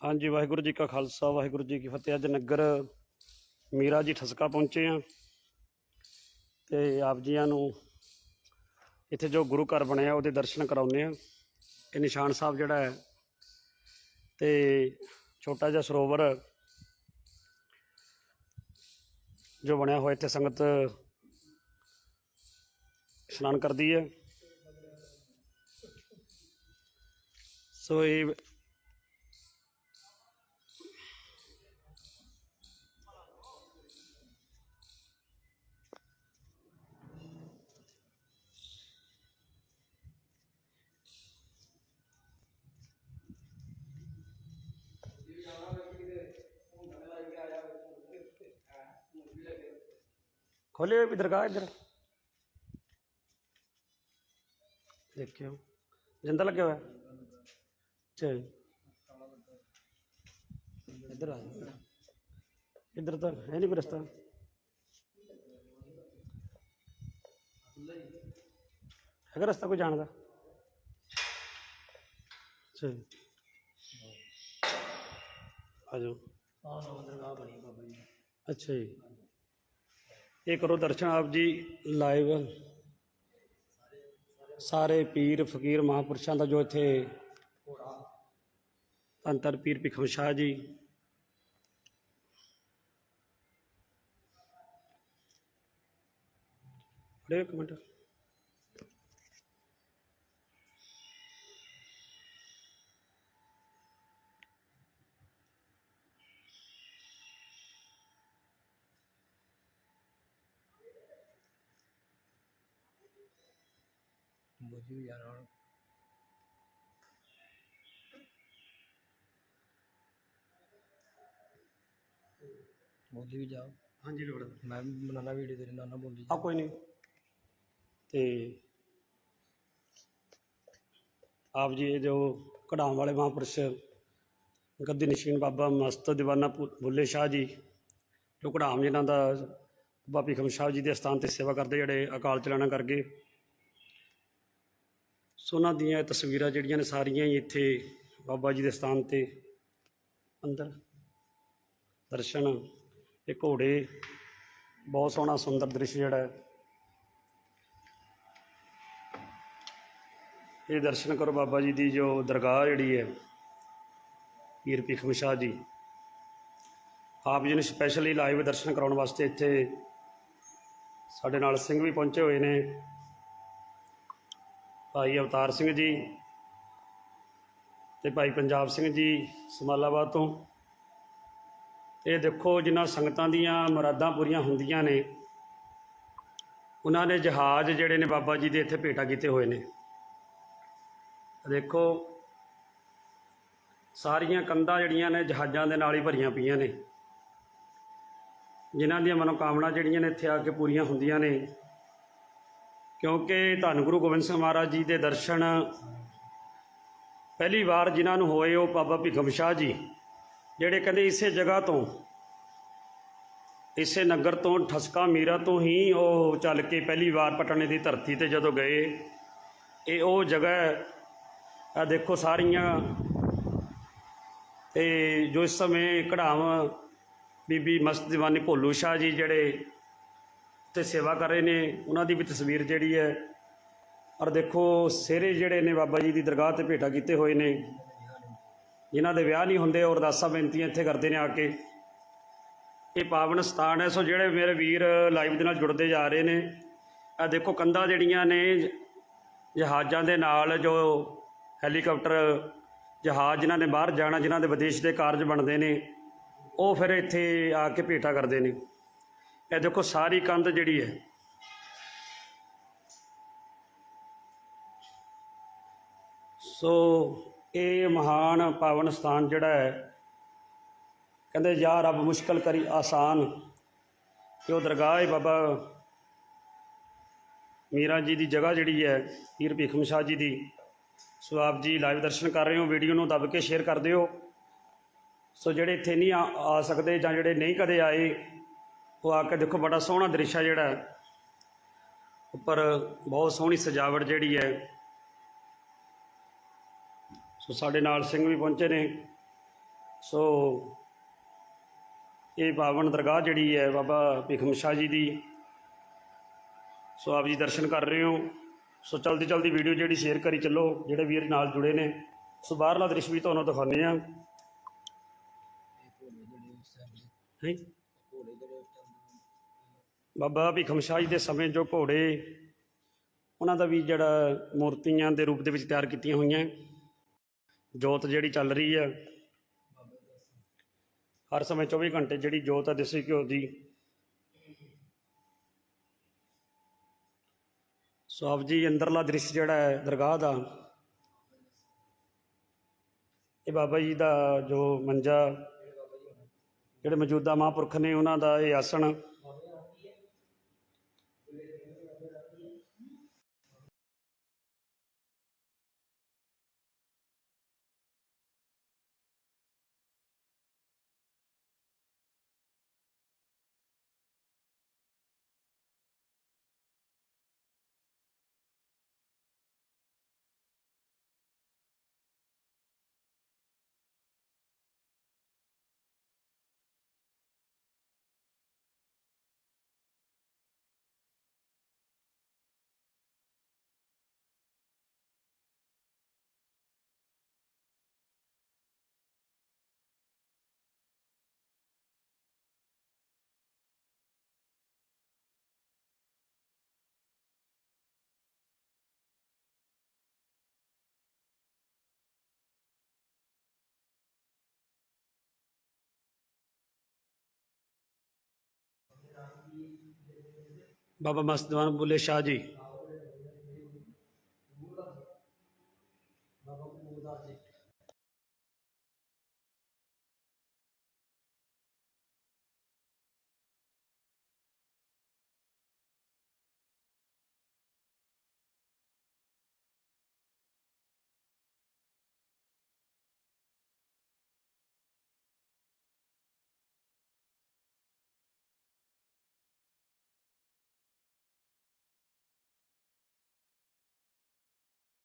ਹਾਂਜੀ, ਵਾਹਿਗੁਰੂ ਜੀ ਕਾ ਖਾਲਸਾ, ਵਾਹਿਗੁਰੂ ਜੀ ਕੀ ਫਤਿਹ। ਅੱਜ ਨਗਰ ਮੀਰਾ ਜੀ ਠਸਕਾ ਪਹੁੰਚੇ ਆ ਤੇ ਆਪ ਜੀਆਂ ਨੂੰ ਇੱਥੇ ਜੋ ਗੁਰੂ ਘਰ ਬਣਿਆ, ਉਹਦੇ ਦਰਸ਼ਨ ਕਰਾਉਂਦੇ ਆ। ਇਹ ਨਿਸ਼ਾਨ ਸਾਹਿਬ ਜਿਹੜਾ ਹੈ ਤੇ ਛੋਟਾ ਜਿਹਾ ਸਰੋਵਰ ਜੋ ਬਣਿਆ ਹੋਇਆ, ਇੱਥੇ ਸੰਗਤ ਇਸ਼ਨਾਨ ਕਰਦੀ ਹੈ। ਸੋ ਇਹ ਖੋਲੇ ਹੋਏ ਵੀ ਦਰਗਾਹ ਇੱਧਰ ਦੇਖਿਓ ਜਿੰਦਾ ਲੱਗਿਆ ਹੋਇਆ ਚਲ। ਇੱਧਰ ਆ। ਜਾਓ। ਇੱਧਰ ਤਾਂ ਹੈ ਨਹੀਂ ਕੋਈ ਰਸਤਾ। ਹੈਗਾ ਰਸਤਾ ਕੋਈ ਜਾਣ ਦਾ? ਚਲ। ਆ ਜਾਓ। ਆਹ ਨਵਾਂ ਦਰਗਾਹ ਬਣੀ ਬਾਬਾ ਜੀ। ਅੱਛਾ ਜੀ। ਇਹ ਕਰੋ ਦਰਸ਼ਨ ਆਪ ਜੀ ਲਾਈਵ। ਸਾਰੇ ਪੀਰ ਫਕੀਰ ਮਹਾਂਪੁਰਸ਼ਾਂ ਦਾ ਜੋ ਇੱਥੇ ਅੰਤਰ ਪੀਰ ਭਿਖਮ ਸ਼ਾਹ ਜੀ ਅਰੇ ਇੱਕ ਮਿੰਟ ਮੋਦੀ ਵੀ ਜਾਣਾ ਹੁਣ ਮੋਦੀ ਵੀ ਜਾਓ। ਹਾਂਜੀ ਲੋੜ ਮੈਂ ਵੀ ਬਣਾਉਣਾ ਵੀਡੀਓ ਤੇਰੇ ਨਾਲ ਨਾ ਬੋਲੀ ਆ ਕੋਈ ਨਹੀਂ। ਤੇ ਆਪ ਜੀ ਇਹ ਜੋ ਕਢਾਉਣ ਵਾਲੇ ਮਹਾਂਪੁਰਸ਼ ਗੱਦੀ ਨਸ਼ੀਨ ਬਾਬਾ ਮਸਤ ਦੀਵਾਨਾ ਭੁ- ਬੁੱਲੇ ਸ਼ਾਹ ਜੀ ਜੋ ਕਢਾਮ ਜਿਨ੍ਹਾਂ ਦਾ ਬਾਬਾ ਭੀਖਮ ਸ਼ਾਹ ਜੀ ਦੇ ਸਥਾਨ ਤੇ ਸੇਵਾ ਕਰਦੇ ਜਿਹੜੇ ਅਕਾਲ ਚਲਾਣਾ ਕਰਕੇ। ਸੋ ਉਹਨਾਂ ਦੀਆਂ ਇਹ ਤਸਵੀਰਾਂ ਜਿਹੜੀਆਂ ਨੇ ਸਾਰੀਆਂ ਹੀ ਇੱਥੇ ਬਾਬਾ ਜੀ ਦੇ ਸਥਾਨ ਤੇ ਅੰਦਰ। ਦਰਸ਼ਨ, ਇਹ ਘੋੜੇ, ਬਹੁਤ ਸੋਹਣਾ ਸੁੰਦਰ ਦ੍ਰਿਸ਼ ਜਿਹੜਾ ਹੈ। ਇਹ ਦਰਸ਼ਨ ਕਰੋ ਬਾਬਾ ਜੀ ਦੀ ਜੋ ਦਰਗਾਹ ਜਿਹੜੀ ਹੈ, ਪੀਰ ਭੀਖਮ ਸ਼ਾਹ ਜੀ। ਆਪ ਜੀ ਨੇ ਸਪੈਸ਼ਲੀ ਲਾਈਵ ਦਰਸ਼ਨ ਕਰਾਉਣ ਵਾਸਤੇ ਇੱਥੇ ਸਾਡੇ ਨਾਲ ਸਿੰਘ ਵੀ ਪਹੁੰਚੇ ਹੋਏ ਨੇ। ਭਾਈ ਅਵਤਾਰ ਸਿੰਘ ਜੀ ਤੇ ਭਾਈ ਪੰਜਾਬ ਸਿੰਘ ਜੀ ਸਮਾਲਾਬਾਦ ਤੋਂ। ਇਹ ਦੇਖੋ ਜਿਨ੍ਹਾਂ ਸੰਗਤਾਂ ਦੀਆਂ ਮੁਰਾਦਾਂ ਪੂਰੀਆਂ ਹੁੰਦੀਆਂ ਨੇ, ਉਹਨਾਂ ਨੇ ਜਹਾਜ਼ ਜਿਹੜੇ ਨੇ ਬਾਬਾ ਜੀ ਦੇ ਇੱਥੇ ਭੇਟਾ ਕੀਤੇ ਹੋਏ ਨੇ। ਦੇਖੋ, ਸਾਰੀਆਂ ਕੰਧਾਂ ਜਿਹੜੀਆਂ ਨੇ ਜਹਾਜ਼ਾਂ ਦੇ ਨਾਲ ਹੀ ਭਰੀਆਂ ਪਈਆਂ ਨੇ। ਜਿਨ੍ਹਾਂ ਦੀਆਂ ਮਨੋਕਾਮਨਾ ਜਿਹੜੀਆਂ ਨੇ ਇੱਥੇ ਆ ਕੇ ਪੂਰੀਆਂ ਹੁੰਦੀਆਂ ਨੇ। ਕਿਉਂਕਿ ਧੰਨ ਗੁਰੂ ਗੋਬਿੰਦ ਸਿੰਘ ਮਹਾਰਾਜ ਜੀ ਦੇ ਦਰਸ਼ਨ ਪਹਿਲੀ ਵਾਰ ਜਿਨ੍ਹਾਂ ਨੂੰ ਹੋਏ ਉਹ ਬਾਬਾ ਭੀਖਮ ਸ਼ਾਹ ਜੀ। ਜਿਹੜੇ ਕਹਿੰਦੇ ਇਸੇ ਜਗ੍ਹਾ ਤੋਂ, ਇਸੇ ਨਗਰ ਤੋਂ, ਠਸਕਾ ਮੀਰਾ ਤੋਂ ਹੀ ਉਹ ਚੱਲ ਕੇ ਪਹਿਲੀ ਵਾਰ ਪਟਨੇ ਦੀ ਧਰਤੀ ਤੇ ਜਦੋਂ ਗਏ, ਇਹ ਉਹ ਜਗ੍ਹਾ ਆ ਦੇਖੋ ਸਾਰੀਆਂ, ਤੇ ਜੋ ਇਸ ਸਮੇਂ ਕਢਾਵ ਬੀਬੀ ਮਸਤ ਦੀਵਾਨੀ ਭੋਲੂ ਸ਼ਾਹ ਜੀ ਜਿਹੜੇ ਤੇ ਸੇਵਾ ਕਰ ਰਹੇ ਨੇ, ਉਹਨਾਂ ਦੀ ਵੀ ਤਸਵੀਰ ਜਿਹੜੀ ਹੈ। ਔਰ ਦੇਖੋ, ਸਿਹਰੇ ਜਿਹੜੇ ਨੇ ਬਾਬਾ ਜੀ ਦੀ ਦਰਗਾਹ ਤੇ ਭੇਟਾ ਕੀਤੇ ਹੋਏ ਨੇ। ਜਿਨ੍ਹਾਂ ਦੇ ਵਿਆਹ ਨਹੀਂ ਹੁੰਦੇ ਔਰ ਅਰਦਾਸਾਂ ਬੇਨਤੀਆਂ ਇੱਥੇ ਕਰਦੇ ਨੇ ਆ ਕੇ। ਇਹ ਪਾਵਨ ਸਥਾਨ ਹੈ, ਸੋ ਜਿਹੜੇ ਮੇਰੇ ਵੀਰ ਲਾਈਵ ਦੇ ਨਾਲ ਜੁੜਦੇ ਜਾ ਰਹੇ ਨੇ ਆ ਦੇਖੋ ਕੰਧਾਂ ਜਿਹੜੀਆਂ ਨੇ, ਜਹਾਜ਼ਾਂ ਦੇ ਨਾਲ ਜੋ ਹੈਲੀਕਾਪਟਰ, ਜਹਾਜ਼ ਜਿਨ੍ਹਾਂ ਨੇ ਬਾਹਰ ਜਾਣਾ, ਜਿਨ੍ਹਾਂ ਦੇ ਵਿਦੇਸ਼ ਦੇ ਕਾਰਜ ਬਣਦੇ ਨੇ, ਉਹ ਫਿਰ ਇੱਥੇ ਆ ਕੇ ਭੇਟਾ ਕਰਦੇ ਨੇ। ਇਹ ਦੇਖੋ ਸਾਰੀ ਕੰਧ ਜਿਹੜੀ ਹੈ। ਸੋ ਇਹ ਮਹਾਨ ਪਾਵਨ ਸਥਾਨ ਜਿਹੜਾ ਹੈ, ਕਹਿੰਦੇ ਯਾ ਰੱਬ ਮੁਸ਼ਕਲ ਕਰੀ ਆਸਾਨ। ਕਿ ਉਹ ਦਰਗਾਹ ਹੈ ਬਾਬਾ ਮੀਰਾ ਜੀ ਦੀ ਜਗ੍ਹਾ ਜਿਹੜੀ ਹੈ, ਪੀਰ ਭੀਖਮ ਸ਼ਾਹ ਜੀ ਦੀ। ਸੋ ਆਪ ਜੀ ਲਾਈਵ ਦਰਸ਼ਨ ਕਰ ਰਹੇ ਹੋ, ਵੀਡੀਓ ਨੂੰ ਦੱਬ ਕੇ ਸ਼ੇਅਰ ਕਰ ਦਿਓ। ਸੋ ਜਿਹੜੇ ਇੱਥੇ ਨਹੀਂ ਆ ਆ ਸਕਦੇ ਜਾਂ ਜਿਹੜੇ ਨਹੀਂ ਕਦੇ ਆਏ, ਉਹ ਆ ਕੇ ਦੇਖੋ, ਬੜਾ ਸੋਹਣਾ ਦ੍ਰਿਸ਼ ਆ ਜਿਹੜਾ। ਉੱਪਰ ਬਹੁਤ ਸੋਹਣੀ ਸਜਾਵਟ ਜਿਹੜੀ ਹੈ ਸੋ ਸਾਡੇ ਨਾਲ ਸਿੰਘ ਵੀ ਪਹੁੰਚੇ ਨੇ। ਸੋ ਇਹ ਪਾਵਨ ਦਰਗਾਹ ਜਿਹੜੀ ਹੈ ਬਾਬਾ ਭੀਖਮ ਸ਼ਾਹ ਜੀ ਦੀ, ਸੋ ਆਪ ਜੀ ਦਰਸ਼ਨ ਕਰ ਰਹੇ ਹੋ। ਸੋ ਚਲਦੀ ਚਲਦੀ ਵੀਡੀਓ ਜਿਹੜੀ ਸ਼ੇਅਰ ਕਰੀ ਚੱਲੋ, ਜਿਹੜੇ ਵੀਰ ਨਾਲ ਜੁੜੇ ਨੇ। ਸੋ ਬਾਹਰਲਾ ਦ੍ਰਿਸ਼ ਵੀ ਤੁਹਾਨੂੰ ਦਿਖਾਉਂਦੇ ਆ ਬਾਬਾ ਭੀਖਮ ਸ਼ਾਹ ਜੀ ਦੇ ਸਮੇਂ ਜੋ ਘੋੜੇ, ਉਹਨਾਂ ਦਾ ਵੀ ਜਿਹੜਾ ਮੂਰਤੀਆਂ ਦੇ ਰੂਪ ਦੇ ਵਿੱਚ ਤਿਆਰ ਕੀਤੀਆਂ ਹੋਈਆਂ। ਜੋਤ ਜਿਹੜੀ ਚੱਲ ਰਹੀ ਹੈ ਹਰ ਸਮੇਂ 24 ਘੰਟੇ ਜਿਹੜੀ ਜੋਤ ਹੈ ਦੇਸੀ ਘਿਓ ਦੀ। ਸੋ ਆਪ ਜੀ, ਅੰਦਰਲਾ ਦ੍ਰਿਸ਼ ਜਿਹੜਾ ਹੈ, ਦਰਗਾਹ ਦਾ, ਇਹ ਬਾਬਾ ਜੀ ਦਾ ਜੋ ਮੰਜਾ, ਜਿਹੜੇ ਮੌਜੂਦਾ ਮਹਾਂਪੁਰਖ ਨੇ ਉਹਨਾਂ ਦਾ ਇਹ ਆਸਣ। ਬਾਬਾ ਮਸਤਵਾਨ ਬੁੱਲੇ ਸ਼ਾਹ ਜੀ। ਬਾਬਾ ਕਪੂਰ ਦਾ ਸੀ